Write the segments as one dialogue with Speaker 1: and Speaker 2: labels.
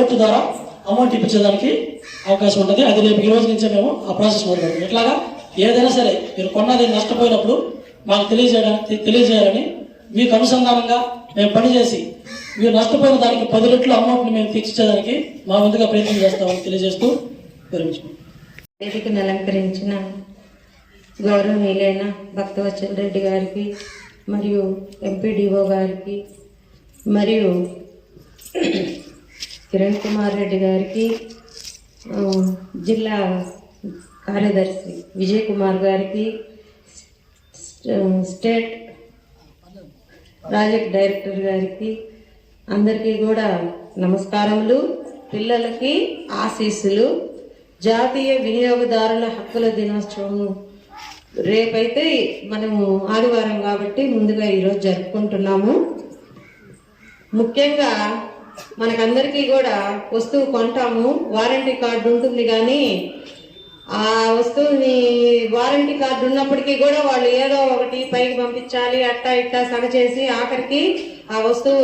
Speaker 1: Court ద్వారా amount ఇప్పించడానికి అవకాశం ఉంటుంది. అది రేపు ఈ రోజు నుంచే మేము ఆ ప్రాసెస్ మొదలు ఇట్లాగా ఎట్లాగా? ఏదైనా సరే మీరు కొన్నది నష్టపోయినప్పుడు మాకు తెలియజేయడానికి తెలియజేయాలని మీకు అనుసంధానంగా మేము పనిచేసి మీరు నష్టపోయిన దానికి పది రెట్లు అమౌంట్ని మేము తీర్చేదానికి మా ముందుగా ప్రయత్నం చేస్తామని తెలియజేస్తూ విరమించుకుంటాం
Speaker 2: వేదికను అలంకరించిన గౌరవనీయులైన భక్తవచన్ రెడ్డి గారికి మరియు ఎంపీడీఓ గారికి మరియు కిరణ్ కుమార్ రెడ్డి గారికి జిల్లా కార్యదర్శి విజయ్ కుమార్ గారికి స్టేట్ ప్రాజెక్ట్ డైరెక్టర్ గారికి అందరికీ కూడా నమస్కారములు. పిల్లలకి ఆశీస్సులు. జాతీయ వినియోగదారుల హక్కుల దినోత్సవం రేపైతే మనము ఆదివారం కాబట్టి ముందుగా ఈరోజు జరుపుకుంటున్నాము. ముఖ్యంగా మనకందరికీ కూడా వస్తువు కొంటాము. వారంటీ కార్డు ఉంటుంది కానీ ఆ వస్తువుని వారంటీ కార్డు ఉన్నప్పటికీ కూడా వాళ్ళు ఏదో ఒకటి పైకి పంపించాలి అట్టా ఇట్టా సగ చేసి ఆఖరికి ఆ వస్తువు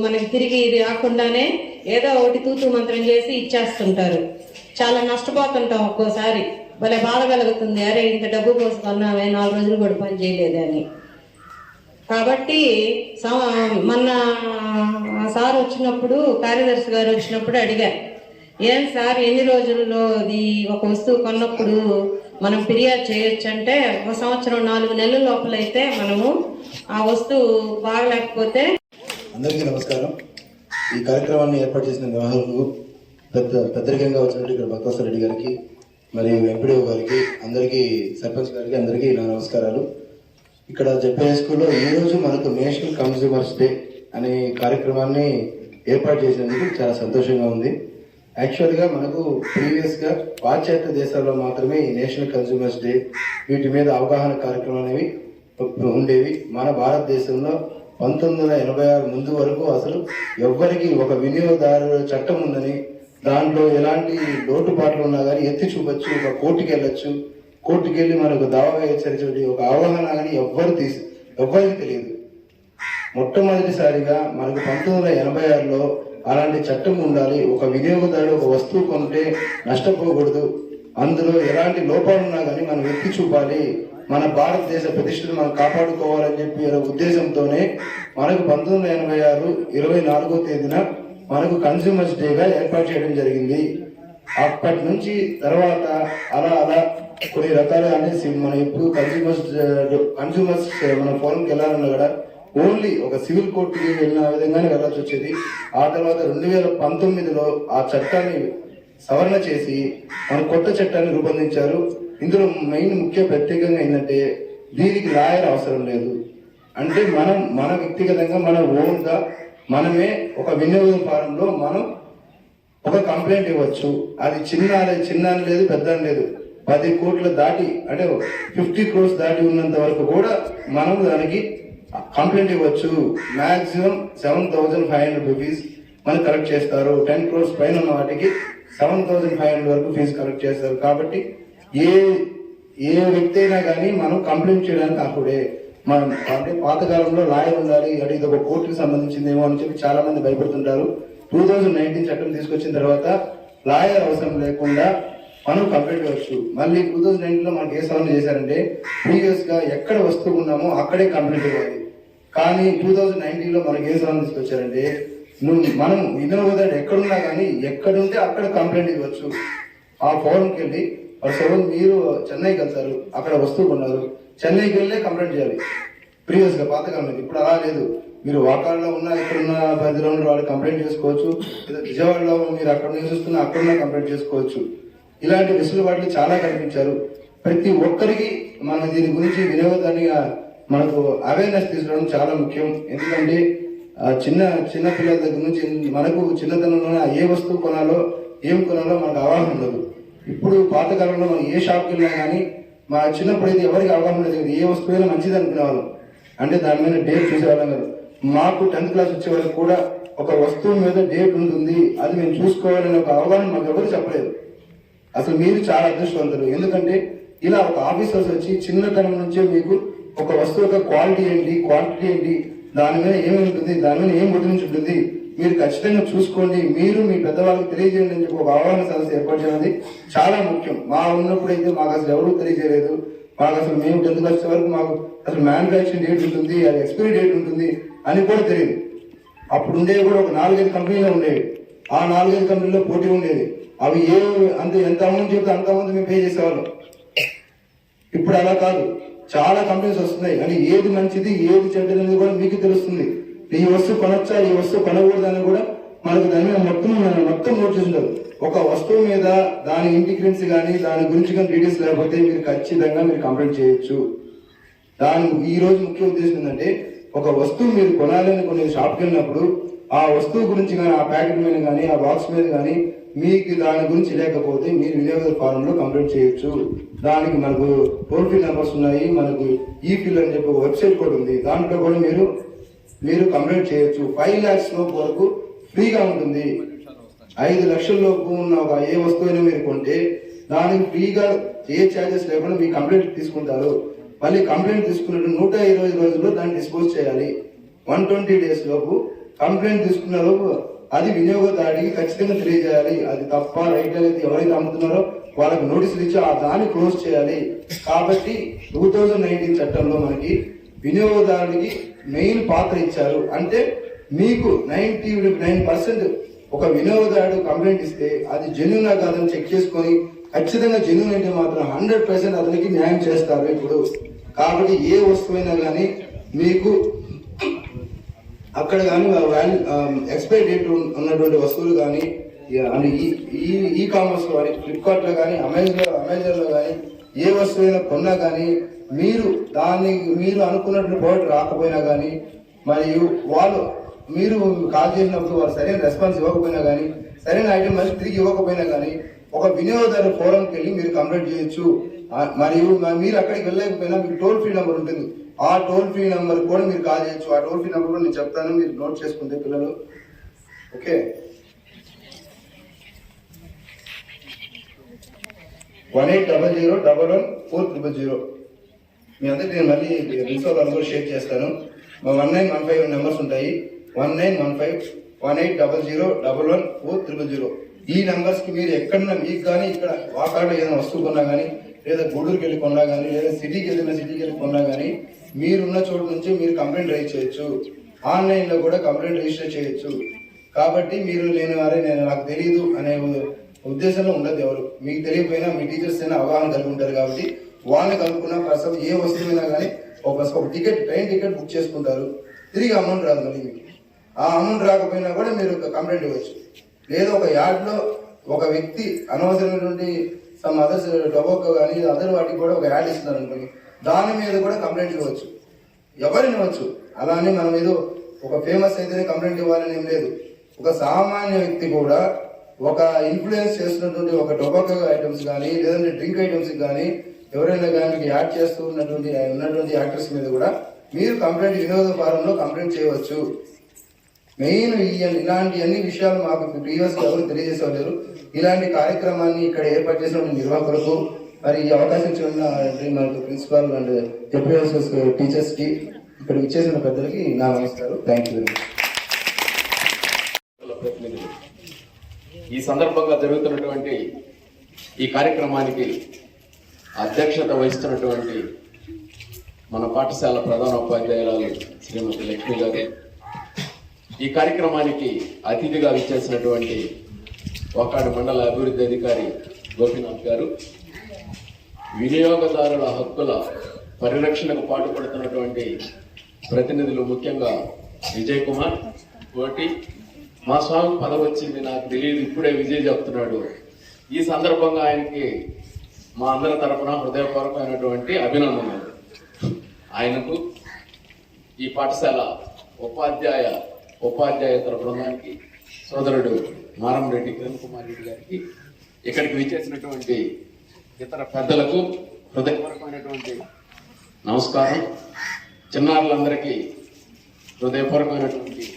Speaker 2: మనకి తిరిగి రాకుండానే ఏదో ఒకటి తూతు మంత్రం చేసి ఇచ్చేస్తుంటారు. చాలా నష్టపోతుంటాం ఒక్కోసారి. భలే బాధ కలుగుతుంది. అరే ఇంత డబ్బు కోసం కొన్నామే నాలుగు రోజులు కూడా పని చేయలేదని కాబట్టి మొన్న సార్ వచ్చినప్పుడు కార్యదర్శి గారు వచ్చినప్పుడు అడిగారు ఏం సార్ ఎన్ని రోజుల్లో ఇది ఒక వస్తువు కొన్నప్పుడు మనం ఫిర్యాదు చేయొచ్చు అంటే ఒక సంవత్సరం నాలుగు నెలల లోపలైతే మనము ఆ వస్తువు బాగలేకపోతే
Speaker 3: అందరికీ నమస్కారం. ఈ కార్యక్రమాన్ని ఏర్పాటు చేసిన నిర్వాహకులు పెద్ద పెద్దరికంగా వచ్చినట్టు ఇక్కడ భక్తవసర గారికి మరియు ఎంపీడీఓ గారికి అందరికీ సర్పంచ్ గారికి అందరికీ నా నమస్కారాలు. ఇక్కడ జెడ్పీ స్కూల్లో ఈ రోజు మనకు నేషనల్ కన్స్యూమర్స్ డే అనే కార్యక్రమాన్ని ఏర్పాటు చేసినందుకు చాలా సంతోషంగా ఉంది. యాక్చువల్గా మనకు ప్రీవియస్గా పాశ్చాత్య దేశాల్లో మాత్రమే ఈ నేషనల్ కన్స్యూమర్స్ డే వీటి మీద అవగాహన కార్యక్రమాలు అనేవి ఉండేవి. మన భారతదేశంలో పంతొమ్మిది వందల ఎనభై ఆరు ముందు వరకు అసలు ఎవ్వరికి ఒక వినియోగదారుల చట్టం ఉందని దాంట్లో ఎలాంటి లోటుపాట్లు ఉన్నా కానీ ఎత్తి చూపొచ్చు ఒక కోర్టుకి వెళ్ళొచ్చు కోర్టుకి వెళ్ళి మనకు దావా హెచ్చరించే ఒక అవగాహన కానీ ఎవ్వరు తీసి ఎవ్వరికి తెలియదు. మొట్టమొదటిసారిగా మనకు పంతొమ్మిది వందల ఎనభై ఆరులో అలాంటి చట్టం ఉండాలి. ఒక వినియోగదారుడు ఒక వస్తువు కొంటే నష్టపోకూడదు. అందులో ఎలాంటి లోపాలు ఉన్నా కానీ మనం ఎత్తి చూపాలి. మన భారతదేశ ప్రతిష్టను మనం కాపాడుకోవాలని చెప్పి అనే ఉద్దేశంతోనే మనకు పంతొమ్మిది వందల ఎనభై ఆరు ఇరవై నాలుగో తేదీన మనకు కన్స్యూమర్స్ డేగా ఏర్పాటు చేయడం జరిగింది. అప్పటి నుంచి తర్వాత అలా అలా కొన్ని రకాలు అనేసి మనం ఇప్పుడు కన్స్యూమర్స్ కన్స్యూమర్స్ మన ఫోన్కి వెళ్ళాలన్నా కూడా ఓన్లీ ఒక సివిల్ కోర్టుకి వెళ్ళిన విధంగానే వెళ్ళాల్సి వచ్చేది. ఆ తర్వాత రెండు వేల పంతొమ్మిదిలో ఆ చట్టాన్ని సవరణ చేసి మన కొత్త చట్టాన్ని రూపొందించారు. ఇందులో మెయిన్ ముఖ్య ప్రత్యేకంగా ఏంటంటే దీనికి లాయర్ అవసరం లేదు. అంటే మనం మన వ్యక్తిగతంగా మన ఓన్గా మనమే ఒక వినియోగ ఫారంలో మనం ఒక కంప్లైంట్ ఇవ్వచ్చు. అది చిన్న అనేది చిన్న లేదు పెద్ద అని లేదు. పది కోట్ల దాటి అంటే ఫిఫ్టీ క్రోర్స్ దాటి ఉన్నంత వరకు కూడా మనం దానికి కంప్లైంట్ ఇవ్వచ్చు. Maximum seven thousand five hundred rupees మనకి కలెక్ట్ చేస్తారు. టెన్ క్రోర్స్ పైన ఉన్న వాటికి సెవెన్ థౌసండ్ ఫైవ్ హండ్రెడ్ వరకు ఫీజు కలెక్ట్ చేస్తారు. కాబట్టి ఏ ఏ వ్యక్తి అయినా కానీ మనం కంప్లైంట్ చేయడానికి అప్పుడే మనం అంటే పాతకాలంలో లాయర్ ఉండాలి అంటే ఇది ఒక కోర్టుకి సంబంధించిందేమో అని చెప్పి చాలా మంది భయపడుతుంటారు. టూ థౌజండ్ నైన్టీన్ చట్టం తీసుకొచ్చిన తర్వాత లాయర్ అవసరం లేకుండా మనం కంప్లైంట్ కావచ్చు. మళ్ళీ టూ థౌజండ్ నైన్టీన్ మనకి ఏ సవరణ చేశారంటే ప్రీవియస్గా ఎక్కడ వస్తువు ఉన్నామో అక్కడే కంప్లైంట్ అయ్యేది. కానీ టూ థౌజండ్ నైన్టీన్లో మనకి ఏ సవరణ తీసుకొచ్చారంటే నువ్వు మనం వినియోగదారుడు ఎక్కడున్నా కానీ ఎక్కడుంటే అక్కడ కంప్లైంట్ ఇవ్వచ్చు. ఆ ఫోరంకి వెళ్ళి సపోజ్ మీరు చెన్నైకి వెళ్తారు అక్కడ వస్తువు కొన్నారు చెన్నైకి వెళ్ళే కంప్లైంట్ చేయాలి. ప్రీవియస్గా పాతకాలం ఇప్పుడు అలా లేదు. మీరు వాకాల్లో ఉన్న ఇక్కడున్న పరిధిలో ఉన్న వాళ్ళు కంప్లైంట్ చేసుకోవచ్చు. లేదా విజయవాడలో మీరు అక్కడ నివసిస్తున్న అక్కడున్నా కంప్లైంట్ చేసుకోవచ్చు. ఇలాంటి వెసులుబాట్లు చాలా కనిపించారు. ప్రతి ఒక్కరికి మన దీని గురించి వినోదానిగా మనకు అవేర్నెస్ తీసుకోవడం చాలా ముఖ్యం. ఎందుకంటే ఆ చిన్న చిన్న పిల్లల దగ్గర నుంచి మనకు చిన్నతనంలోనే ఏ వస్తువు కొనాలో ఏం కొనాలో మనకు అవగాహన ఉండదు. ఇప్పుడు పాతకాలంలో మనం ఏ షాప్కి వెళ్ళినా కానీ మా చిన్నప్పుడు అయితే ఎవరికి అవగాహన లేదు ఏ వస్తువైనా మంచిది అనుకునేవాళ్ళం. అంటే దాని మీద డేట్ చూసేవాళ్ళం కాదు. మాకు టెన్త్ క్లాస్ వచ్చే వరకు కూడా ఒక వస్తువు మీద డేట్ ఉంటుంది. అది మేము చూసుకోవాలనే ఒక అవగాహన మాకు ఎవరు చెప్పలేదు. అసలు మీరు చాలా అదృష్టవంతులు. ఎందుకంటే ఇలా ఒక ఆఫీసర్స్ వచ్చి చిన్నతనం నుంచే మీకు ఒక వస్తువు యొక్క క్వాలిటీ ఏంటి క్వాంటిటీ ఏంటి దాని మీద ఏమి ఉంటుంది దాని మీద ఏం గుర్తించి ఉంటుంది మీరు ఖచ్చితంగా చూసుకోండి. మీరు మీ పెద్దవాళ్ళకి తెలియజేయండి అని చెప్పి ఒక అవగాహన సదస్సు ఏర్పాటు చేయడం. చాలా ముఖ్యం. మా ఉన్నప్పుడు అయితే మాకు అసలు ఎవరు తెలియజేయలేదు. మాకు అసలు మేము టెన్త్ క్లాస్ వరకు మాకు అసలు మ్యానుఫ్యాక్చరింగ్ డేట్ ఉంటుంది అది ఎక్స్పైరీ డేట్ ఉంటుంది అని కూడా తెలియదు. అప్పుడు ఉండేవి కూడా ఒక నాలుగైదు కంపెనీలు ఉండేవి. ఆ నాలుగైదు కంపెనీలో పోటీ ఉండేది. అవి ఏ అంత ఎంత అమౌంట్ చెప్తే అంత అమౌంట్ మేము పే చేసేవాళ్ళం. ఇప్పుడు అలా కాదు. చాలా కంపెనీస్ వస్తున్నాయి. అని ఏది మంచిది ఏది చెడ్డది అనేది కూడా మీకు తెలుస్తుంది. ఈ వస్తువు కొనొచ్చా ఈ వస్తువు కొనకూడదు అని కూడా మనకు దాని మీద మొత్తం మొత్తం నోట్ చేస్తుంటారు ఒక వస్తువు మీద దాని ఇంటిగ్రెన్స్ కానీ దాని గురించి కానీ డీటెయిల్స్ లేకపోతే మీరు ఖచ్చితంగా మీరు కంప్లైంట్ చేయొచ్చు. దాని ఈ రోజు ముఖ్య ఉద్దేశం ఏంటంటే ఒక వస్తువు మీరు కొనాలని కొన్ని షాప్కి వెళ్ళినప్పుడు ఆ వస్తువు గురించి కానీ ఆ ప్యాకెట్ మీద కానీ ఆ బాక్స్ మీద కానీ మీకు దాని గురించి లేకపోతే మీరు వినియోగ ఫారంలో కంప్లైంట్ చేయొచ్చు. దానికి మనకు టోల్ ఫ్రీ నెంబర్స్ ఉన్నాయి. మనకు ఈ ఫిల్ అని చెప్పి వెబ్సైట్ కూడా ఉంది. దాంట్లో కూడా మీరు మీరు కంప్లైంట్ చేయొచ్చు. ఫైవ్ ల్యాక్స్ లోపు వరకు ఫ్రీగా ఉంటుంది. ఐదు లక్షల లోపు ఉన్న ఒక ఏ వస్తువుని మీరు కొంటే దానికి ఫ్రీగా ఏ ఛార్జెస్ లేకుండా మీ కంప్లైంట్ తీసుకుంటారు. మళ్ళీ కంప్లైంట్ తీసుకున్నట్టు నూట ఇరవై రోజుల్లో దాన్ని డిస్పోజ్ చేయాలి. వన్ ట్వంటీ డేస్ లోపు కంప్లైంట్ తీసుకున్న లోపు అది వినియోగదారుడికి ఖచ్చితంగా తెలియజేయాలి. అది తప్ప రైట్ అనేది ఎవరైతే అమ్ముతున్నారో వాళ్ళకి నోటీసులు ఇచ్చి ఆ దాన్ని క్లోజ్ చేయాలి. కాబట్టి టూ థౌజండ్ నైన్టీన్ చట్టంలో మనకి వినియోగదారుడికి మెయిన్ పాత్ర ఇచ్చారు. అంటే మీకు నైన్టీ నైన్ పర్సెంట్ ఒక వినియోగదారుడు కంప్లైంట్ ఇస్తే అది జెన్యున్ కాదని చెక్ చేసుకొని ఖచ్చితంగా జెన్యున్ అంటే మాత్రం హండ్రెడ్ పర్సెంట్ అతనికి న్యాయం చేస్తారు ఇప్పుడు. కాబట్టి ఏ వస్తువైనా కానీ మీకు అక్కడ కానీ ఎక్స్పైరీ డేట్ ఉన్నటువంటి వస్తువులు కానీ ఈ ఈ ఈ కామర్స్ కానీ ఫ్లిప్కార్ట్లో కానీ అమెజాన్ అమెజాన్లో కానీ ఏ వస్తువైనా కొన్నా కానీ మీరు దాన్ని మీరు అనుకున్నటువంటి ప్రోడక్ట్ రాకపోయినా కానీ మరియు వాళ్ళు మీరు కాల్ చేసినప్పుడు వాళ్ళు సరైన రెస్పాన్స్ ఇవ్వకపోయినా కానీ సరైన ఐటమ్ మళ్ళీ తిరిగి ఇవ్వకపోయినా కానీ ఒక వినియోగదారు ఫోరంకి వెళ్ళి మీరు కంప్లైంట్ చేయొచ్చు. మరియు మీరు అక్కడికి వెళ్ళలేకపోయినా మీకు టోల్ ఫ్రీ నెంబర్ ఉంటుంది. ఆ టోల్ ఫ్రీ నెంబర్ కూడా మీరు కాల్ చేయొచ్చు. ఆ టోల్ ఫ్రీ నెంబర్ కూడా నేను చెప్తాను. మీరు నోట్ చేసుకుంటే పిల్లలు. Okay? One eight double zero double one four triple zero. మీ అందరికి నేను మళ్ళీ ప్రిన్సిపల్ వాళ్ళు కూడా షేర్ చేస్తాను. మా one nine one five numbers ఉంటాయి. One nine one five one eight double zero double one four triple zero. ఈ నెంబర్స్కి మీరు ఎక్కడన్నా మీకు కానీ ఇక్కడ వాకాడలో ఏదైనా వస్తువు కొన్నా కానీ లేదా గూడూరుకి వెళ్ళి కొన్నా కానీ లేదా సిటీకి వెళ్ళిన సిటీకి వెళ్ళి కొన్నా కానీ మీరున్న చోటు నుంచి మీరు కంప్లైంట్ రైజ్ చేయొచ్చు. ఆన్లైన్లో కూడా కంప్లైంట్ రిజిస్టర్ చేయొచ్చు. కాబట్టి మీరు నేను అరే నేను నాకు తెలియదు అనే ఉద్దేశంలో ఉండదు ఎవరు. మీకు తెలియకపోయినా మీ టీచర్స్ అయినా అవగాహన కలిగి ఉంటారు కాబట్టి వాళ్ళని కనుక్కున్న ప్రస్తుతం ఏ వస్తువైనా కానీ ఒక ఒక టికెట్ ట్రైన్ టికెట్ బుక్ చేసుకుంటారు. తిరిగి అమౌంట్ రాదు మళ్ళీ మీకు. ఆ అమౌంట్ రాకపోయినా కూడా మీరు ఒక కంప్లైంట్ ఇవ్వచ్చు. లేదా ఒక యాడ్లో ఒక వ్యక్తి అనవసరమైనటువంటి సమ్ అదర్స్ టొబాకో కానీ అదర్ వాటికి కూడా ఒక యాడ్ ఇస్తున్నారు అనుకోండి దాని మీద కూడా కంప్లైంట్ ఇవ్వచ్చు. ఎవరు వినవచ్చు అలానే మనం ఏదో ఒక ఫేమస్ అయితేనే కంప్లైంట్ ఇవ్వాలని ఏం లేదు. ఒక సామాన్య వ్యక్తి కూడా ఒక ఇన్ఫ్లుయెన్స్ చేస్తున్నటువంటి ఒక టొబాకో ఐటమ్స్ కానీ లేదంటే డ్రింక్ ఐటమ్స్ కానీ ఎవరైనా కానీ యాడ్ చేస్తూ ఉన్నటువంటి ఉన్నటువంటి యాక్టర్స్ మీద కూడా మీరు కంప్లైంట్ వినోద ఫారంలో కంప్లైంట్ చేయవచ్చు. మెయిన్ ఈ ఇలాంటి అన్ని విషయాలు మాకు ప్రీవియస్ ఎవరు తెలియజేసేవారు ఇలాంటి కార్యక్రమాన్ని ఇక్కడ ఏర్పాటు చేసిన నిర్వాహకులకు మరి ఈ అవకాశం ఇచ్చిన మనకు ప్రిన్సిపాల్ అండ్ డిప్యూటీ టీచర్స్కి ఇక్కడ ఇచ్చేసిన పెద్దలకి నా నమస్కారం. థ్యాంక్ యూ
Speaker 4: ఈ సందర్భంగా జరుగుతున్నటువంటి ఈ కార్యక్రమానికి అధ్యక్షత వహిస్తున్నటువంటి మన పాఠశాల ప్రధాన ఉపాధ్యాయురాలు శ్రీమతి లక్ష్మి గారు. ఈ కార్యక్రమానికి అతిథిగా విచ్చేసినటువంటి ఒకటి మండల అభివృద్ధి అధికారి గోపీనాథ్ గారు. వినియోగదారుల హక్కుల పరిరక్షణకు పాటుపడుతున్నటువంటి ప్రతినిధులు ముఖ్యంగా విజయ్ కుమార్ కోటి. మా స్వామి పదవి వచ్చింది నాకు తెలియదు ఇప్పుడే విజయ్ చెప్తున్నాడు. ఈ సందర్భంగా ఆయనకి మా అందరి తరపున హృదయపూర్వకమైనటువంటి అభినందనలు. ఆయనకు ఈ పాఠశాల ఉపాధ్యాయ ఉపాధ్యాయేతర బృందానికి సోదరుడు మారంరెడ్డి కిరణ్ కుమార్ రెడ్డి గారికి ఇక్కడికి విచ్చేసినటువంటి ఇతర పెద్దలకు హృదయపూర్వకమైనటువంటి నమస్కారం. చిన్నారులందరికీ హృదయపూర్వకమైనటువంటి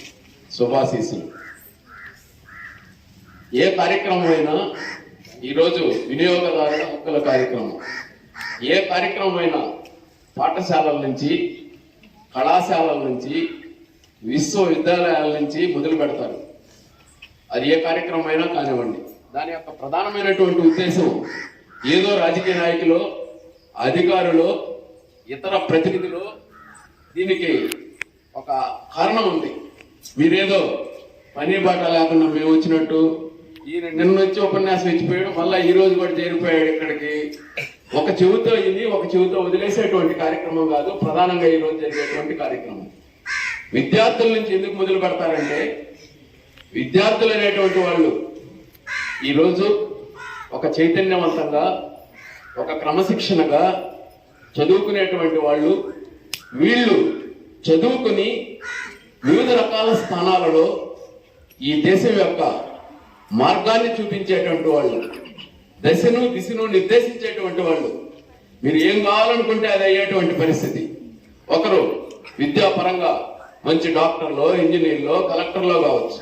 Speaker 4: శుభాశీస్సులు. ఏ కార్యక్రమం అయినా ఈరోజు వినియోగదారుల హక్కుల కార్యక్రమం. ఏ కార్యక్రమం అయినా పాఠశాలల నుంచి కళాశాలల నుంచి విశ్వవిద్యాలయాల నుంచి మొదలు పెడతారు. అది ఏ కార్యక్రమం అయినా కానివ్వండి. దాని యొక్క ప్రధానమైనటువంటి ఉద్దేశం ఏదో రాజకీయ నాయకులు అధికారులు ఇతర ప్రతినిధులు దీనికి ఒక కారణం ఉంది. మీరేదో పని బాట లేకుండా మేము వచ్చినట్టు ఈయన నిన్న వచ్చి ఉపన్యాసం ఇచ్చిపోయాడు మళ్ళీ ఈ రోజు కూడా చేరిపోయాడు ఇక్కడికి. ఒక చెవితో ఇది ఒక చెవితో వదిలేసేటువంటి కార్యక్రమం కాదు ప్రధానంగా ఈ రోజు జరిగేటువంటి కార్యక్రమం. విద్యార్థుల నుంచి ఎందుకు మొదలు పెడతారంటే విద్యార్థులు అనేటువంటి వాళ్ళు ఈరోజు ఒక చైతన్యవంతంగా ఒక క్రమశిక్షణగా చదువుకునేటువంటి వాళ్ళు వీళ్ళు చదువుకుని వివిధ రకాల స్థానాలలో ఈ దేశం యొక్క మార్గాన్ని చూపించేటువంటి వాళ్ళు దశను దిశను నిర్దేశించేటువంటి వాళ్ళు. మీరు ఏం కావాలనుకుంటే అది అయ్యేటువంటి పరిస్థితి. ఒకరు విద్యాపరంగా మంచి డాక్టర్లో ఇంజనీర్లో కలెక్టర్లో కావచ్చు.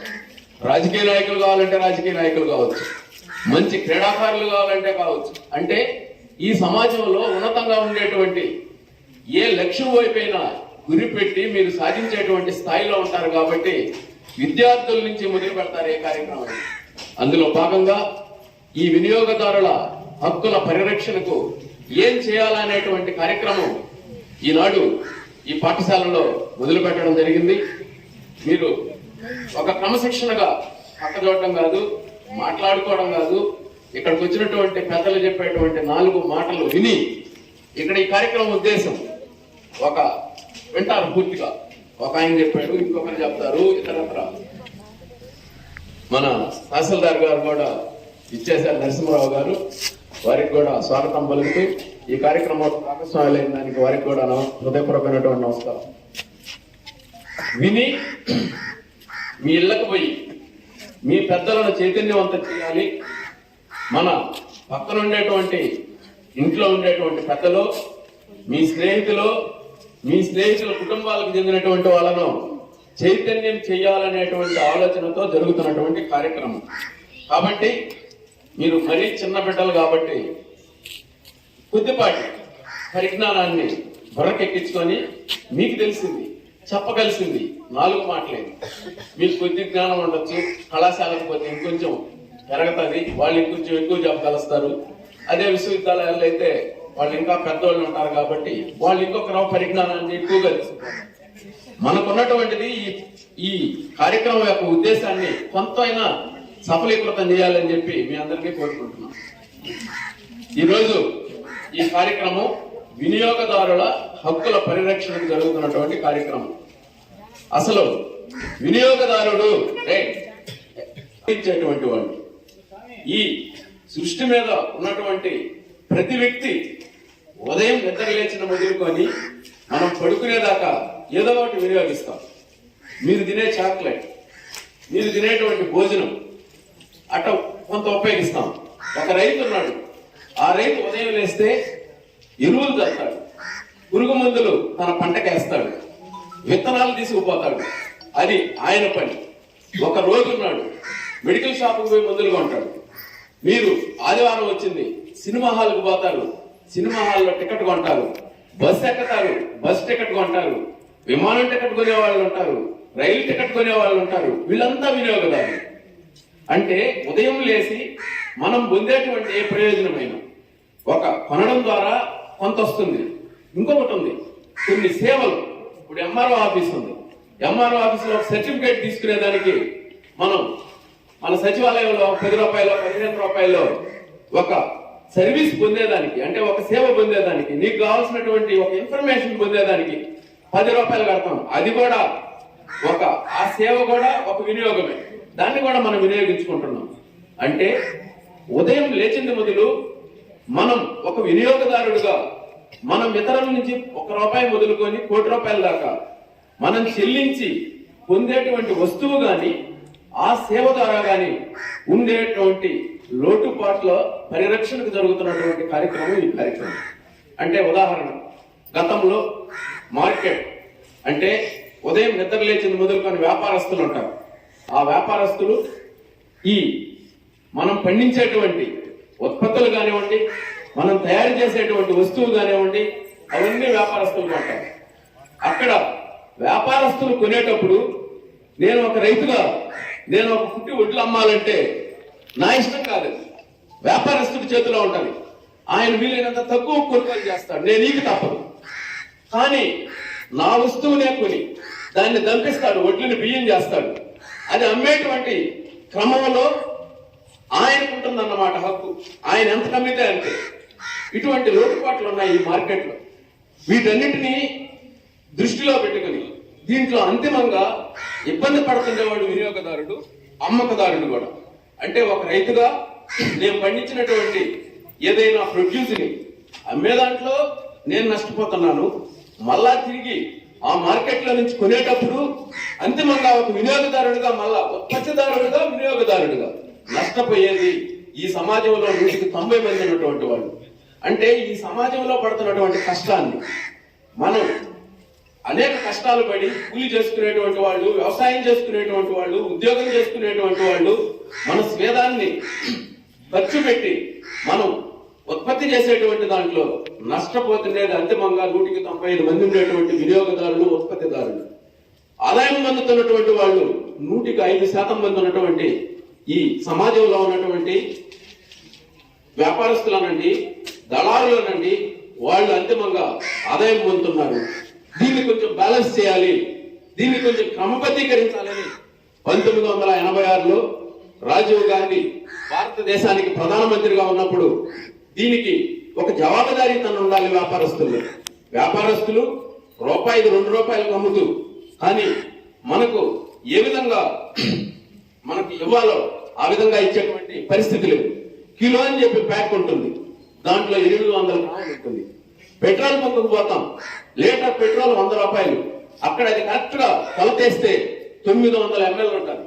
Speaker 4: రాజకీయ నాయకులు కావాలంటే రాజకీయ నాయకులు కావచ్చు. మంచి క్రీడాకారులు కావాలంటే కావచ్చు. అంటే ఈ సమాజంలో ఉన్నతంగా ఉండేటువంటి ఏ లక్ష్యం వైపైనా గురి పెట్టి మీరు సాధించేటువంటి స్థాయిలో ఉంటారు కాబట్టి విద్యార్థుల నుంచి మొదలు పెడతారు ఏ కార్యక్రమం అందులో భాగంగా ఈ వినియోగదారుల హక్కుల పరిరక్షణకు ఏం చేయాలనేటువంటి కార్యక్రమం ఈనాడు ఈ పాఠశాలలో మొదలు పెట్టడం జరిగింది. మీరు ఒక క్రమశిక్షణగా పక్క చూడటం కాదు మాట్లాడుకోవడం కాదు ఇక్కడికి వచ్చినటువంటి పెద్దలు చెప్పేటువంటి నాలుగు మాటలు విని ఇక్కడ ఈ కార్యక్రమం ఉద్దేశం ఒక వింటారు పూర్తిగా. ఒక ఆయన చెప్పాడు ఇంకొకరు చెప్తారు ఇతరత్ర. మన తహసీల్దార్ గారు కూడా ఇచ్చేశారు నరసింహరావు గారు. వారికి కూడా స్వాగతం పలుకుతూ ఈ కార్యక్రమంలో భాగస్వామ్యం దానికి వారికి కూడా హృదయపూర్వకమైనటువంటి నమస్కారం. విని మీ ఇళ్ళకు పోయి మీ పెద్దలను చైతన్యవంతం చేయాలి. మన పక్కన ఉండేటువంటి ఇంట్లో ఉండేటువంటి పెద్దలు మీ స్నేహితులు మీ స్నేహితుల కుటుంబాలకు చెందినటువంటి వాళ్ళను చైతన్యం చేయాలనేటువంటి ఆలోచనతో జరుగుతున్నటువంటి కార్యక్రమం. కాబట్టి మీరు మరీ చిన్న బిడ్డలు కాబట్టి కొద్దిపాటి పరిజ్ఞానాన్ని బుర్రకెక్కించుకొని మీకు తెలిసింది చెప్పగలిసింది. నాలుగు మాటలే. మీకు కొద్ది జ్ఞానం ఉండొచ్చు. కళాశాలకు పోతే ఇంకొంచెం పెరుగుతుంది వాళ్ళు ఇంకొంచెం ఎక్కువ చెప్పగలుస్తారు అదే విశ్వవిద్యాలయాల్లో అయితే వాళ్ళు ఇంకా పెద్దవాళ్ళు ఉంటారు కాబట్టి వాళ్ళు ఇంకొక రవ పరిజ్ఞానాన్ని ఎక్కువగా తెలుసుకుంటారు మనకున్నటువంటిది ఈ ఈ కార్యక్రమం యొక్క ఉద్దేశాన్ని కొంతైనా సఫలీకృతం చేయాలని చెప్పి మీ అందరికీ కోరుకుంటున్నాం ఈరోజు ఈ కార్యక్రమం వినియోగదారుల హక్కుల పరిరక్షణకు జరుగుతున్నటువంటి కార్యక్రమం. అసలు వినియోగదారుడు ఇచ్చేటువంటి వాడు. ఈ సృష్టి మీద ఉన్నటువంటి ప్రతి వ్యక్తి ఉదయం నిద్ర లేచిన మొదలుకొని మనం పడుకునేదాకా ఏదో ఒకటి వినియోగిస్తాం. మీరు తినే చాక్లెట్ మీరు తినేటువంటి భోజనం అట్ట కొంత ఉపయోగిస్తాం. ఒక రైతు ఉన్నాడు ఆ రైతు ఉదయం లేస్తే ఎరువులు చల్లుతాడు పురుగు మందులు తన పంటకేస్తాడు. విత్తనాలు తీసుకుపోతాడు. అది ఆయన పని. ఒక రోజు ఉన్నాడు. మెడికల్ షాప్కి పోయి మందులు కొంటాడు. మీరు ఆదివారం వచ్చింది సినిమా హాల్కి పోతారు. సినిమా హాల్లో టికెట్ కొంటారు. బస్ ఎక్కుతారు. బస్ టికెట్ కొంటారు. విమానం టికెట్ కొనే వాళ్ళు ఉంటారు. రైలు టికెట్ కొనే వాళ్ళు ఉంటారు. వీళ్ళంతా వినియోగదారులు. అంటే ఉదయం లేచి మనం పొందేటువంటి ఏ ప్రయోజనమైన. ఒక కొనడం ద్వారా కొంత వస్తుంది ఇంకొకటి ఉంది. కొన్ని సేవలు. ఇప్పుడు ఎంఆర్ఓ ఆఫీస్ ఉంది. ఎంఆర్ఓ ఆఫీస్లో సర్టిఫికేట్ తీసుకునేదానికి మనం మన సచివాలయంలో పది రూపాయలు పదిహేను రూపాయలు ఒక సర్వీస్ పొందేదానికి అంటే ఒక సేవ పొందేదానికి నీకు కావాల్సినటువంటి ఒక ఇన్ఫర్మేషన్ పొందేదానికి పది రూపాయలు కడతాం. అది కూడా ఒక ఆ సేవ కూడా ఒక వినియోగమే. దాన్ని కూడా మనం వినియోగించుకుంటున్నాం. అంటే ఉదయం లేచింది మొదలు మనం ఒక వినియోగదారుడుగా మనం ఇతరుల నుంచి ఒక రూపాయి మొదలుకొని కోటి రూపాయల దాకా మనం చెల్లించి పొందేటువంటి వస్తువు గాని ఆ సేవ ద్వారా గాని ఉండేటువంటి లోటుపాట్ల పరిరక్షణకు జరుగుతున్నటువంటి కార్యక్రమం ఈ కార్యక్రమం. అంటే ఉదాహరణ గతంలో మార్కెట్ అంటే ఉదయం నిద్ర లేచింది మొదలుకొని వ్యాపారస్తులు ఉంటారు. ఆ వ్యాపారస్తులు ఈ మనం పండించేటువంటి ఉత్పత్తులు కానివ్వండి మనం తయారు చేసేటువంటి వస్తువు కానివ్వండి అవన్నీ వ్యాపారస్తులు కొంటారు అక్కడ వ్యాపారస్తులు కొనేటప్పుడు నేను ఒక రైతుగా నేను ఒక పుట్టి ఒడ్లు అమ్మాలంటే నా ఇష్టం కాదు. వ్యాపారస్తుడి చేతిలో ఉంటుంది. ఆయన వీలైనంత తక్కువ కొనుగోలు చేస్తాడు. నేను నీకు తప్పదు. కానీ నా వస్తువునే కొని దాన్ని దంపిస్తాడు వడ్లని బియ్యం చేస్తాడు. అది అమ్మేటువంటి క్రమంలో ఆయనకుంటుందన్నమాట హక్కు. ఆయన ఎంత కమ్మితే అంటే ఇటువంటి లోటుపాట్లు ఉన్నాయి ఈ మార్కెట్లో. వీటన్నిటినీ దృష్టిలో పెట్టుకుని దీంట్లో అంతిమంగా ఇబ్బంది పడుతుండేవాడు వినియోగదారుడు అమ్మకదారుడు కూడా. అంటే ఒక రైతుగా నేను పండించినటువంటి ఏదైనా ప్రొడ్యూస్ని అమ్మే దాంట్లో నేను నష్టపోతున్నాను. మళ్ళా తిరిగి ఆ మార్కెట్లో నుంచి కొనేటప్పుడు అంతిమంగా ఒక వినియోగదారుడిగా మళ్ళా ఉత్పత్తిదారుడిగా వినియోగదారుడిగా నష్టపోయేది ఈ సమాజంలో నూటికి తొంభై మంది ఉన్నటువంటి వాళ్ళు. అంటే ఈ సమాజంలో పడుతున్నటువంటి కష్టాన్ని మనం అనేక కష్టాలు పడి కూలి చేసుకునేటువంటి వాళ్ళు వ్యవసాయం చేసుకునేటువంటి వాళ్ళు ఉద్యోగం చేసుకునేటువంటి వాళ్ళు మన స్వేదాన్ని ఖర్చు పెట్టి మనం ఉత్పత్తి చేసేటువంటి దాంట్లో నష్టపోతుండేది అంతిమంగా నూటికి తొంభై ఐదు మంది ఉండేటువంటి వినియోగదారులు ఉత్పత్తిదారులు. ఆదాయం పొందుతున్నటువంటి వాళ్ళు నూటికి ఐదు శాతం మంది ఉన్నటువంటి ఈ సమాజంలో ఉన్నటువంటి వ్యాపారస్తులనండి. దళారులనండి వాళ్ళు అంతిమంగా ఆదాయం పొందుతున్నారు. దీన్ని కొంచెం బ్యాలెన్స్ చేయాలి. దీన్ని కొంచెం క్రమబద్ధీకరించాలని పంతొమ్మిది వందల ఎనభై ఆరులో రాజీవ్ గాంధీ భారతదేశానికి ప్రధానమంత్రిగా ఉన్నప్పుడు దీనికి ఒక జవాబుదారీతనం ఉండాలి వ్యాపారస్తులు వ్యాపారస్తులు రూపాయికి రెండు రూపాయలకు అమ్ముతూ కానీ మనకు ఏ విధంగా మనకి ఇవ్వాలో ఆ విధంగా ఇచ్చేటువంటి పరిస్థితి లేదు. కిలో అని చెప్పి ప్యాక్ ఉంటుంది. దాంట్లో ఎనిమిది వందల రూపాయలు ఉంటుంది. పెట్రోల్ బంకుకు పోతాం. లీటర్ పెట్రోల్ వంద రూపాయలు. అక్కడ అది కరెక్ట్గా కొలతేస్తే తొమ్మిది వందల ఎంఎల్ ఉంటారు.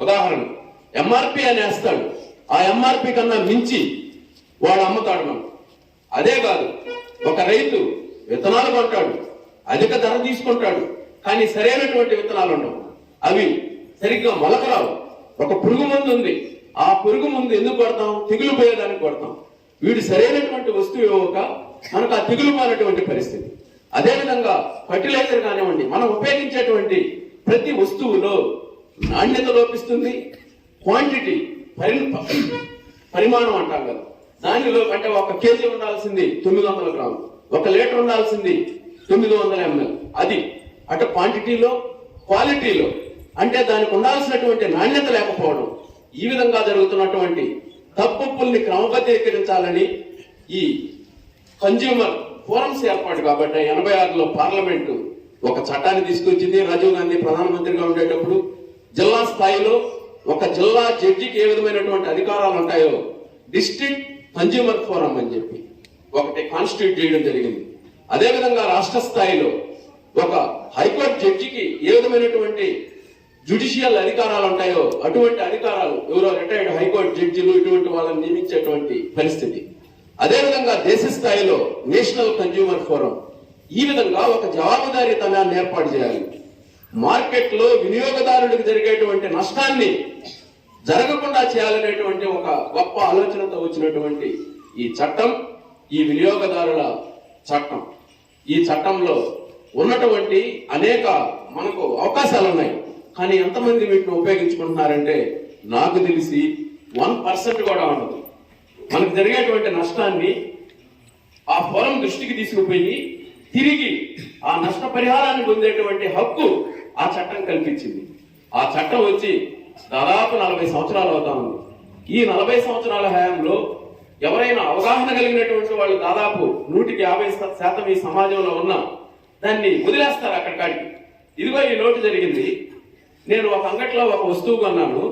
Speaker 4: ఉదాహరణ ఎంఆర్పి అని వేస్తాడు. ఆ ఎంఆర్పి కన్నా మించి వాడు అమ్ముతాడు మనం. అదే కాదు ఒక రైతు విత్తనాలు కొంటాడు. అధిక ధర తీసుకుంటాడు. కానీ సరైనటువంటి విత్తనాలు ఉండవు. అవి సరిగ్గా మొలకరావు. ఒక పురుగు మందు ఉంది. ఆ పురుగు మందు ఎందుకు కొడతాం? తెగులు పోయేదానికి కొడతాం. వీడు సరైనటువంటి వస్తువు ఇవ్వక మనకు ఆ తెగులు మారినటువంటి పరిస్థితి. అదేవిధంగా ఫర్టిలైజర్ కానివ్వండి మనం ఉపయోగించేటువంటి ప్రతి వస్తువులో నాణ్యత లోపిస్తుంది. క్వాంటిటీ పరి పరిమాణం అంటాం కదా. దానిలో అంటే ఒక కేజీ ఉండాల్సింది తొమ్మిది వందల గ్రాములు. ఒక లీటర్ ఉండాల్సింది తొమ్మిది వందల ఎంఎల్. అది అటు క్వాంటిటీలో క్వాలిటీలో అంటే దానికి ఉండాల్సినటువంటి నాణ్యత లేకపోవడం. ఈ విధంగా జరుగుతున్నటువంటి తప్పుల్ని క్రమబద్ధీకరించాలని ఈ కన్జ్యూమర్ ఫోరమ్స్ ఏర్పాటు కాబట్టి ఎనభై ఆరులో పార్లమెంటు ఒక చట్టాన్ని తీసుకొచ్చింది. రాజీవ్ గాంధీ ప్రధానమంత్రిగా ఉండేటప్పుడు జిల్లా స్థాయిలో ఒక జిల్లా జడ్జికి ఏ విధమైనటువంటి అధికారాలు ఉంటాయో డిస్ట్రిక్ట్ కన్జ్యూమర్ ఫోరం అని చెప్పి ఒకటి కాన్స్టిట్యూట్ చేయడం జరిగింది. అదేవిధంగా రాష్ట్ర స్థాయిలో ఒక హైకోర్టు జడ్జికి ఏ విధమైనటువంటి జుడిషియల్ అధికారాలు ఉంటాయో అటువంటి అధికారాలు ఎవరో రిటైర్డ్ హైకోర్టు జడ్జిలు ఇటువంటి వాళ్ళని నియమించేటువంటి పరిస్థితి. అదేవిధంగా దేశ స్థాయిలో నేషనల్ కన్జ్యూమర్ ఫోరం ఈ విధంగా ఒక జవాబుదారీతనాన్ని ఏర్పాటు చేయాలి. మార్కెట్లో వినియోగదారుడికి జరిగేటువంటి నష్టాన్ని జరగకుండా చేయాలనేటువంటి ఒక గొప్ప ఆలోచనతో వచ్చినటువంటి ఈ చట్టం ఈ వినియోగదారుల చట్టం. ఈ చట్టంలో ఉన్నటువంటి అనేక మనకు అవకాశాలు ఉన్నాయి కానీ ఎంతమంది వీటిని ఉపయోగించుకుంటున్నారంటే నాకు తెలిసి వన్ పర్సెంట్ కూడా ఉండదు. మనకు జరిగేటువంటి నష్టాన్ని ఆ పొలం దృష్టికి తీసుకుపోయి తిరిగి ఆ నష్ట పరిహారాన్ని పొందేటువంటి హక్కు ఆ చట్టం కల్పించింది. ఆ చట్టం వచ్చి దాదాపు నలభై సంవత్సరాలు అవుతా ఉంది. ఈ నలభై సంవత్సరాల హయాంలో ఎవరైనా అవగాహన కలిగినటువంటి వాళ్ళు దాదాపు నూటికి యాభై శాతం ఈ సమాజంలో ఉన్న దాన్ని వదిలేస్తారు అక్కడికాడికి. ఇదిగో ఈ లోటు జరిగింది. నేను ఒక అంగట్లో ఒక వస్తువు కొన్నాను.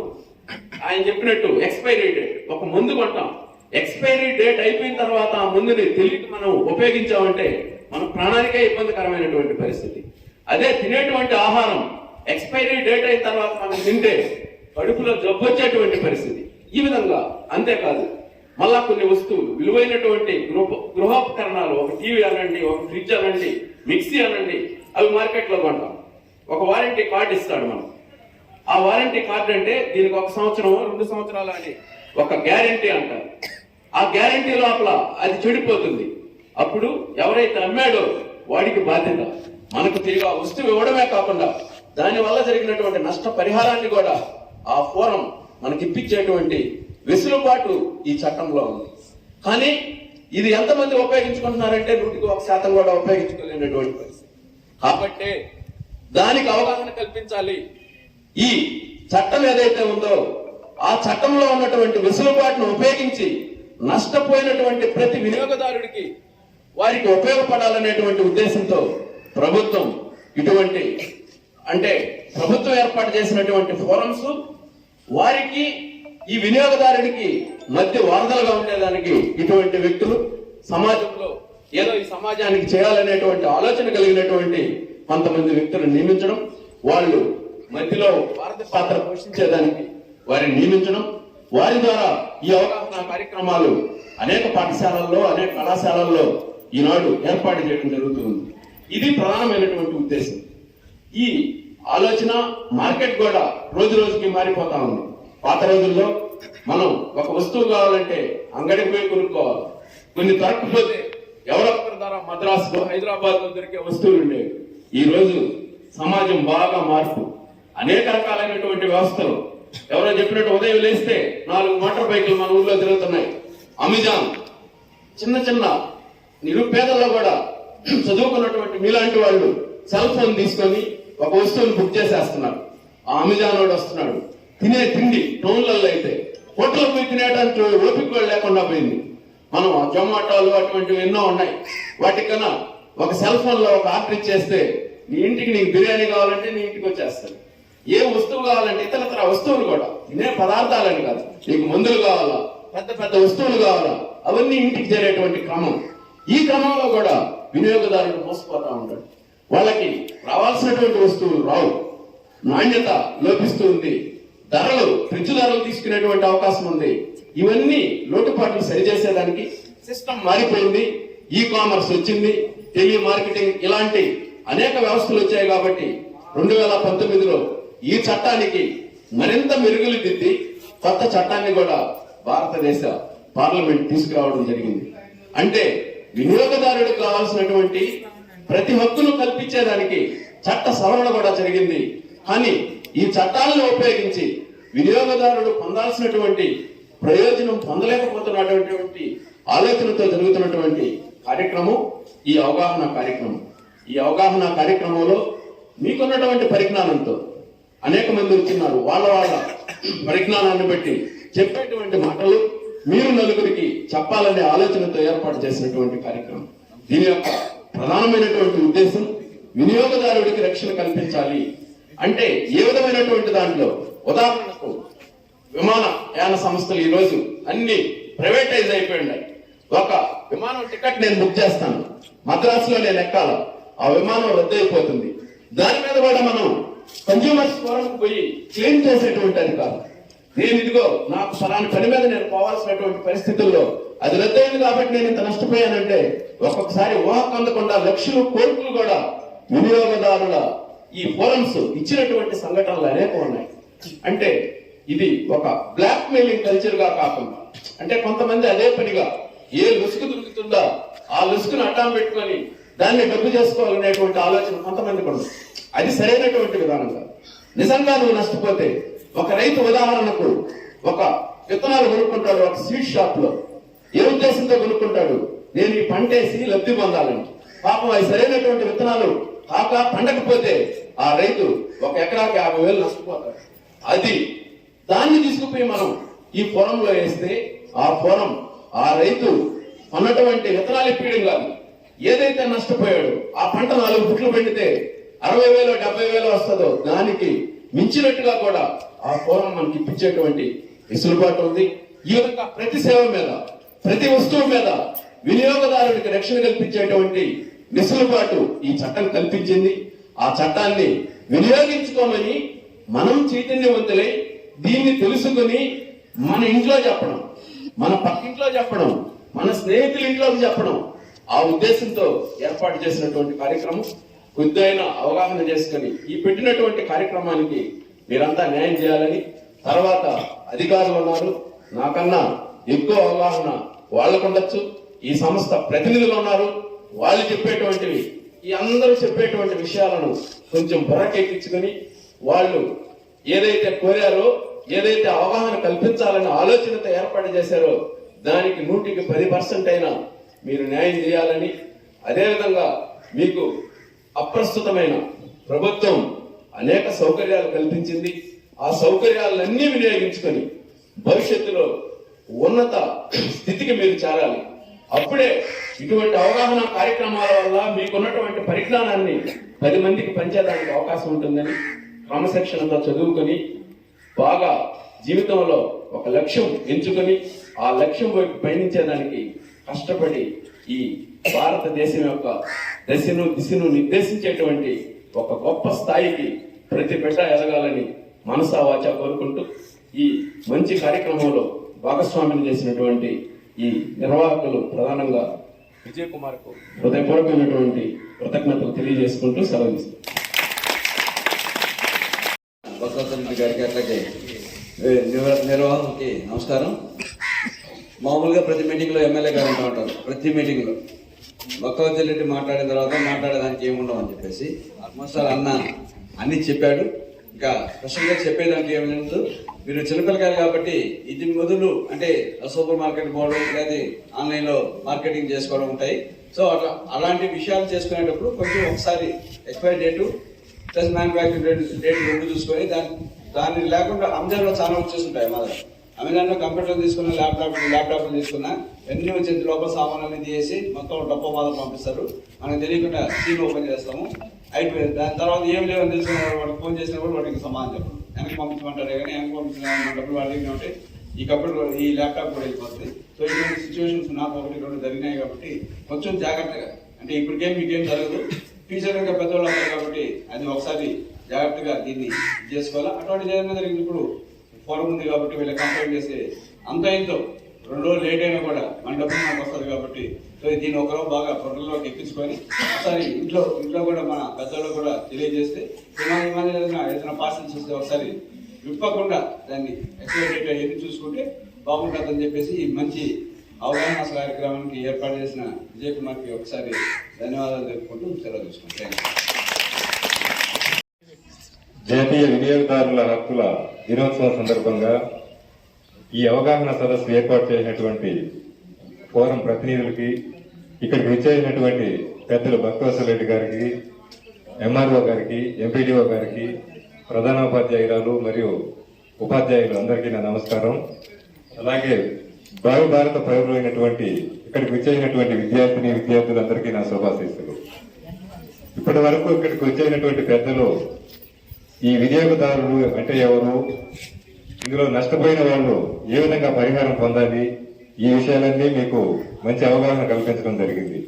Speaker 4: ఆయన చెప్పినట్టు ఎక్స్పైరీ డేట్ ఒక మందు కొంటాం ఎక్స్పైరీ డేట్ అయిపోయిన తర్వాత ఆ మందుని తెలియక మనం ఉపయోగించామంటే మన ప్రాణానికే ఇబ్బందికరమైనటువంటి పరిస్థితి. అదే తినేటువంటి ఆహారం ఎక్స్పైరీ డేట్ అయిన తర్వాత మనం తింటే కడుపులో జబ్బు వచ్చేటువంటి పరిస్థితి. ఈ విధంగా అంతేకాదు మళ్ళా కొన్ని వస్తువులు విలువైనటువంటి గృహ గృహోపకరణాలు ఒక టీవీ అనండి ఒక ఫ్రిడ్జ్ అనండి మిక్సీ అనండి అవి మార్కెట్లో కొంటాం. ఒక వారంటీ కార్డు ఇస్తాడు మనం. ఆ వారంటీ కార్డు అంటే దీనికి ఒక సంవత్సరం రెండు సంవత్సరాలు అని ఒక గ్యారంటీ అంటారు. ఆ గ్యారంటీ లోపల అది చెడిపోతుంది. అప్పుడు ఎవరైతే అమ్మాడో వాడికి బాధ్యత. మనకు తిరిగి ఆ వస్తువు ఇవ్వడమే కాకుండా దానివల్ల జరిగినటువంటి నష్ట పరిహారాన్ని కూడా ఆ ఫోరం మనకి ఇప్పించేటువంటి వెసులుబాటు ఈ చట్టంలో ఉంది. కానీ ఇది ఎంతమంది ఉపయోగించుకుంటున్నారంటే నూటికి ఒక శాతం కూడా ఉపయోగించుకోలేనటువంటి పరిస్థితి. కాబట్టి దానికి అవగాహన కల్పించాలి. ఈ చట్టం ఏదైతే ఉందో ఆ చట్టంలో ఉన్నటువంటి వెసులుబాటును ఉపయోగించి నష్టపోయినటువంటి ప్రతి వినియోగదారుడికి వారికి ఉపయోగపడాలనేటువంటి ఉద్దేశంతో ప్రభుత్వం ఇటువంటి అంటే ప్రభుత్వం ఏర్పాటు చేసినటువంటి ఫోరమ్స్ వారికి ఈ వినియోగదారుడికి మధ్య వారధలుగా ఉండేదానికి ఇటువంటి వ్యక్తులు సమాజంలో ఏదో ఈ సమాజానికి చేయాలనేటువంటి ఆలోచన కలిగినటువంటి కొంతమంది వ్యక్తులను నియమించడం వాళ్ళు మధ్యలో పాత్ర పోషించేదానికి వారిని నియమించడం వారి ద్వారా ఈ అవగాహన కార్యక్రమాలు అనేక పాఠశాలల్లో అనేక కళాశాలల్లో ఈనాడు ఏర్పాటు చేయడం జరుగుతుంది. ఇది ప్రధానమైనటువంటి ఉద్దేశం. ఈ ఆలోచన మార్కెట్ కూడా రోజు రోజుకి మారిపోతా ఉంది. పాత రోజుల్లో మనం ఒక వస్తువు కావాలంటే అంగడికి పోయి కొనుక్కోవాలి. కొన్ని దొరకకపోతే ఎవరో ఒకరి ద్వారా మద్రాసు లో హైదరాబాద్లో దొరికే వస్తువులు ఉండేవి. ఈ రోజు సమాజం బాగా మార్పు. అనేక రకాలైనటువంటి వ్యవస్థలు. ఎవరో చెప్పినట్టు ఉదయం లేస్తే నాలుగు మోటార్ బైకులు మన ఊర్లో తిరుగుతున్నాయి. అమెజాన్ చిన్న చిన్న నిరుపేదల్లో కూడా చదువుకున్నటువంటి మీలాంటి వాళ్ళు సెల్ ఫోన్ తీసుకొని ఒక వస్తువుని బుక్ చేసేస్తున్నారు. ఆ అమెజాన్ వాడు వస్తున్నాడు. తినే తిండి టౌన్లలో అయితే హోటల్ పోయి తినేయడానికి ఓపిక కూడా లేకుండా పోయింది. మనం జొమాటోలు అటువంటివి ఎన్నో ఉన్నాయి. వాటికన్నా ఒక సెల్ ఫోన్లో ఒక ఆర్డర్ ఇచ్చేస్తే నీ ఇంటికి నీకు బిర్యానీ కావాలంటే నీ ఇంటికి వచ్చేస్తాను ఏ వస్తువు కావాలంటే ఇతరతర వస్తువులు కూడా. తినే పదార్థాలని కాదు. నీకు మందులు కావాలా? పెద్ద పెద్ద వస్తువులు కావాలా? అవన్నీ ఇంటికి చేరేటువంటి క్రమం. ఈ క్రమంలో కూడా వినియోగదారుడు మోసపోతా ఉంటాడు. వాళ్ళకి రావాల్సినటువంటి వస్తువులు రావు. నాణ్యత లోపిస్తూ ఉంది. ధరలు ఫ్రిడ్జ్ ధరలు తీసుకునేటువంటి అవకాశం ఉంది. ఇవన్నీ లోటుపాట్లు సరిచేసేదానికి సిస్టమ్ మారిపోయింది. ఈ కామర్స్ వచ్చింది. టెలి మార్కెటింగ్ ఇలాంటి అనేక వ్యవస్థలు వచ్చాయి కాబట్టి రెండు వేల పంతొమ్మిదిలో ఈ చట్టానికి మరింత మెరుగులు దిద్ది కొత్త చట్టాన్ని కూడా భారతదేశ పార్లమెంట్ తీసుకురావడం జరిగింది. అంటే వినియోగదారుడికి కావాల్సినటువంటి ప్రతి హక్కును కల్పించేదానికి చట్ట సవరణ కూడా జరిగింది. కానీ ఈ చట్టాలను ఉపయోగించి వినియోగదారుడు పొందాల్సినటువంటి ప్రయోజనం పొందలేకపోతున్నటువంటి ఆలోచనతో జరుగుతున్నటువంటి కార్యక్రమం ఈ అవగాహన కార్యక్రమం. ఈ అవగాహన కార్యక్రమంలో మీకున్నటువంటి పరిజ్ఞానంతో అనేక మంది వచ్చినారు వాళ్ళ వాళ్ళ పరిజ్ఞానాన్ని బట్టి చెప్పేటువంటి మాటలు మీరు నలుగురికి చెప్పాలనే ఆలోచనతో ఏర్పాటు చేసినటువంటి కార్యక్రమం. దీని యొక్క ప్రధానమైనటువంటి ఉద్దేశం వినియోగదారుడికి రక్షణ కల్పించాలి. అంటే ఏ విధమైనటువంటి దాంట్లో? ఉదాహరణకు విమాన యాన సంస్థలు ఈరోజు అన్ని ప్రైవేటైజ్ అయిపోయినాయి. ఒక విమానం టికెట్ నేను బుక్ చేస్తాను. మద్రాసులో నేను ఎక్కాల. ఆ విమానం రద్దు అయిపోతుంది దాని మీద కూడా మనం కన్జ్యూమర్స్ ఫోరం పోయి క్లెయిమ్ చేసేటువంటి అది కాదు. నేను ఇదిగో నాకు ఫలాని పని మీద నేను పోవాల్సినటువంటి పరిస్థితుల్లో అది రద్దయింది కాబట్టి నేను ఇంత నష్టపోయానంటే ఒక్కొక్కసారి ఊహ అందకుండా లక్షలు కోట్లు కూడా వినియోగదారుల ఈ ఫోరమ్స్ ఇచ్చినటువంటి సంఘటనలు అనేక ఉన్నాయి. అంటే ఇది ఒక బ్లాక్ మెయిలింగ్ కల్చర్గా కాకుండా అంటే కొంతమంది అదే పనిగా ఏ లుసుకు దొరుకుతుందో ఆ లుసుకును అడ్డం పెట్టుకొని దాన్ని డబ్బు చేసుకోవాలనేటువంటి ఆలోచన కొంతమంది కూడా అది సరైనటువంటి విధానం కాదు నిజంగా నువ్వు నష్టపోతే ఒక రైతు ఉదాహరణకు ఒక విత్తనాలు కొనుక్కుంటాడు ఒక స్వీట్ షాప్లో ఏ ఉద్దేశంతో కొనుక్కుంటాడు? నేను ఈ పంటేసి లబ్ధి పొందాలని. పాపం అవి సరైనటువంటి విత్తనాలు కాక పండకపోతే ఆ రైతు ఒక ఎకరాకి యాభై వేలు నష్టపోతాడు. అది దాన్ని తీసుకుపోయి మనం ఈ ఫోరంలో వేస్తే ఆ ఫోరం ఆ రైతు కొన్నటువంటి విత్తనాలు ఇప్పించడం కాదు ఏదైతే నష్టపోయాడు ఆ పంట నాలుగు పుట్లు పండితే అరవై వేలు డెబ్బై వేలు వస్తుందో దానికి మించినట్టుగా కూడా ఆ ఫోరం మనకి ఇప్పించేటువంటి వెసులుబాటు ఉంది. ఈ విధంగా ప్రతి సేవ మీద ప్రతి వస్తువు మీద వినియోగదారుడికి రక్షణ కల్పించేటువంటి వెసులుబాటు ఈ చట్టం కల్పించింది. ఆ చట్టాన్ని వినియోగించుకోమని మనం చైతన్యవంతులై దీన్ని తెలుసుకుని మన ఇంట్లో చెప్పడం మన పక్కింట్లో చెప్పడం మన స్నేహితుల ఇంట్లోకి చెప్పడం ఆ ఉద్దేశంతో ఏర్పాటు చేసినటువంటి కార్యక్రమం. కొద్దిైన అవగాహన చేసుకుని ఈ పెట్టినటువంటి కార్యక్రమానికి మీరంతా న్యాయం చేయాలని తర్వాత అధికారులు ఉన్నారు. నాకన్నా ఎక్కువ అవగాహన వాళ్ళకు ఉండొచ్చు. ఈ సంస్థ ప్రతినిధులు ఉన్నారు. వాళ్ళు చెప్పేటువంటివి ఈ అందరూ చెప్పేటువంటి విషయాలను కొంచెం బుర్రకెక్కించుకొని వాళ్ళు ఏదైతే కోరారో ఏదైతే అవగాహన కల్పించాలని ఆలోచనతో ఏర్పాటు చేశారో దానికి నూటికి పది పర్సెంట్ అయినా మీరు న్యాయం చేయాలని అదేవిధంగా మీకు అప్రస్తుతమైన ప్రభుత్వం అనేక సౌకర్యాలు కల్పించింది. ఆ సౌకర్యాలన్నీ వినియోగించుకొని భవిష్యత్తులో ఉన్నత స్థితికి మీరు చేరాలి. అప్పుడే ఇటువంటి అవగాహన కార్యక్రమాల వల్ల మీకున్నటువంటి పరిజ్ఞానాన్ని పది మందికి పంచేయడానికి అవకాశం ఉంటుందని క్రమశిక్షణతో చదువుకొని బాగా జీవితంలో ఒక లక్ష్యం ఎంచుకొని ఆ లక్ష్యం వైపు పయనించేదానికి కష్టపడి ఈ భారతదేశం యొక్క దశను దిశను నిర్దేశించేటువంటి ఒక గొప్ప స్థాయికి ప్రతి బిడ్డ ఎదగాలని మనసా వాచా కోరుకుంటూ ఈ మంచి కార్యక్రమంలో భాగస్వామ్యం చేసినటువంటి ఈ నిర్వాహకులు ప్రధానంగా విజయ్ కుమార్కు హృదయపూర్వకమైనటువంటి కృతజ్ఞతలు తెలియజేసుకుంటూ సెలవు ఇస్తున్నాను.
Speaker 5: గారికి అట్లాగే ఏ, నమస్కారం. మామూలుగా ప్రతి మీటింగ్లో ఎమ్మెల్యే గారు అంటూ ఉంటారు. ప్రతి మీటింగ్లో భగవత్ రెడ్డి మాట్లాడిన తర్వాత మాట్లాడేదానికి ఏముండవు అని చెప్పేసి ఆల్మోస్ట్ సార్ అన్న అన్ని చెప్పాడు. ఇంకా స్పెషల్గా చెప్పేదానికి ఏమైనా లేదు. మీరు చిన్నపిల్లకాయలు కాబట్టి ఇది మొదలు అంటే సూపర్ మార్కెట్ పోవడం లేదా ఆన్లైన్లో మార్కెటింగ్ చేసుకోవడం ఉంటాయి. సో అట్లా అలాంటి విషయాలు చేసుకునేటప్పుడు కొంచెం ఒకసారి expiry date plus manufacturing rate date రెండు చూసుకొని దాని దాన్ని లేకుండా అమెజాన్లో చాలా వచ్చేస్తుంటాయి మా అమెజాన్లో కంప్యూటర్ తీసుకున్న ల్యాప్టాప్ ల్యాప్టాప్లు తీసుకున్న ఎన్ని వచ్చి లోపల సామాన్లన్నీ చేసి మొత్తం డబ్బా మాత్రం పంపిస్తారు. మనకు తెలియకుండా సీన్ ఓపెన్ చేస్తాము. అయిపోయింది దాని తర్వాత ఏం లేవని తెలుసుకున్న వాడికి ఫోన్ చేసినప్పుడు వాడికి సమాధానం చెప్పండి. వెనక్కి పంపించమంటారు కానీ వెనక్కి పంపించినప్పుడు వాడు ఉంటే ఈ కప్పుడు ఈ ల్యాప్టాప్ కూడా వెళ్ళిపోతుంది సో ఇటువంటి సిచ్యువేషన్స్ నాకు ఒకటి రెండు జరిగినాయి కాబట్టి కొంచెం జాగ్రత్తగా. అంటే ఇప్పటికేం మీకేం జరగదు. ఫ్యూచర్ ఇంకా పెద్దవాళ్ళు అవుతారు కాబట్టి అది ఒకసారి జాగ్రత్తగా దీన్ని చేసుకోవాలి? అటువంటి జరిగిన జరిగింది ఇప్పుడు ఫోరం ఉంది కాబట్టి వీళ్ళ కంప్లైంట్ చేస్తే అంత ఇంతో రెండు రోజులు లేట్ అయినా కూడా మన డబ్బులు మనకు వస్తుంది కాబట్టి సో దీన్ని ఒకరో బాగా పొట్టలోకి ఎక్కించుకొని ఒకసారి ఇంట్లో ఇంట్లో కూడా మన పెద్దలు కూడా తెలియజేస్తే ఏదైనా ఏదైనా పార్సల్స్ వస్తే ఒకసారి విప్పకుండా దాన్ని ఎక్స్పైరీ డేట్ చూసుకుంటే బాగుంటుందని చెప్పేసి ఈ మంచి అవగాహన కార్యక్రమానికి ఏర్పాటు చేసిన విజయ్ కుమార్కి ఒకసారి ధన్యవాదాలు తెలుపుకుంటూ సెలవు తీసుకుంటాను
Speaker 6: జాతీయ వినియోగదారుల హక్కుల దినోత్సవం సందర్భంగా ఈ అవగాహన సదస్సు ఏర్పాటు చేసినటువంటి ఫోరం ప్రతినిధులకి ఇక్కడికి విచ్చేసినటువంటి పెద్దలు భక్తవసరెడ్డి గారికి ఎంఆర్ఓ గారికి ఎంపీడీఓ గారికి ప్రధానోపాధ్యాయురాలు మరియు ఉపాధ్యాయులు అందరికీ నా నమస్కారం. అలాగే భావి భారత పౌరులైనటువంటి ఇక్కడికి వచ్చేసినటువంటి విద్యార్థిని విద్యార్థులందరికీ నా శుభాశీస్సులు. ఇప్పటి వరకు ఇక్కడికి వచ్చేసినటువంటి పెద్దలు ఈ వినియోగదారులు అంటే ఎవరు? ఇందులో నష్టపోయిన వాళ్ళు ఏ విధంగా పరిహారం పొందాలి? ఈ విషయాలన్నీ మీకు మంచి అవగాహన కల్పించడం జరిగింది.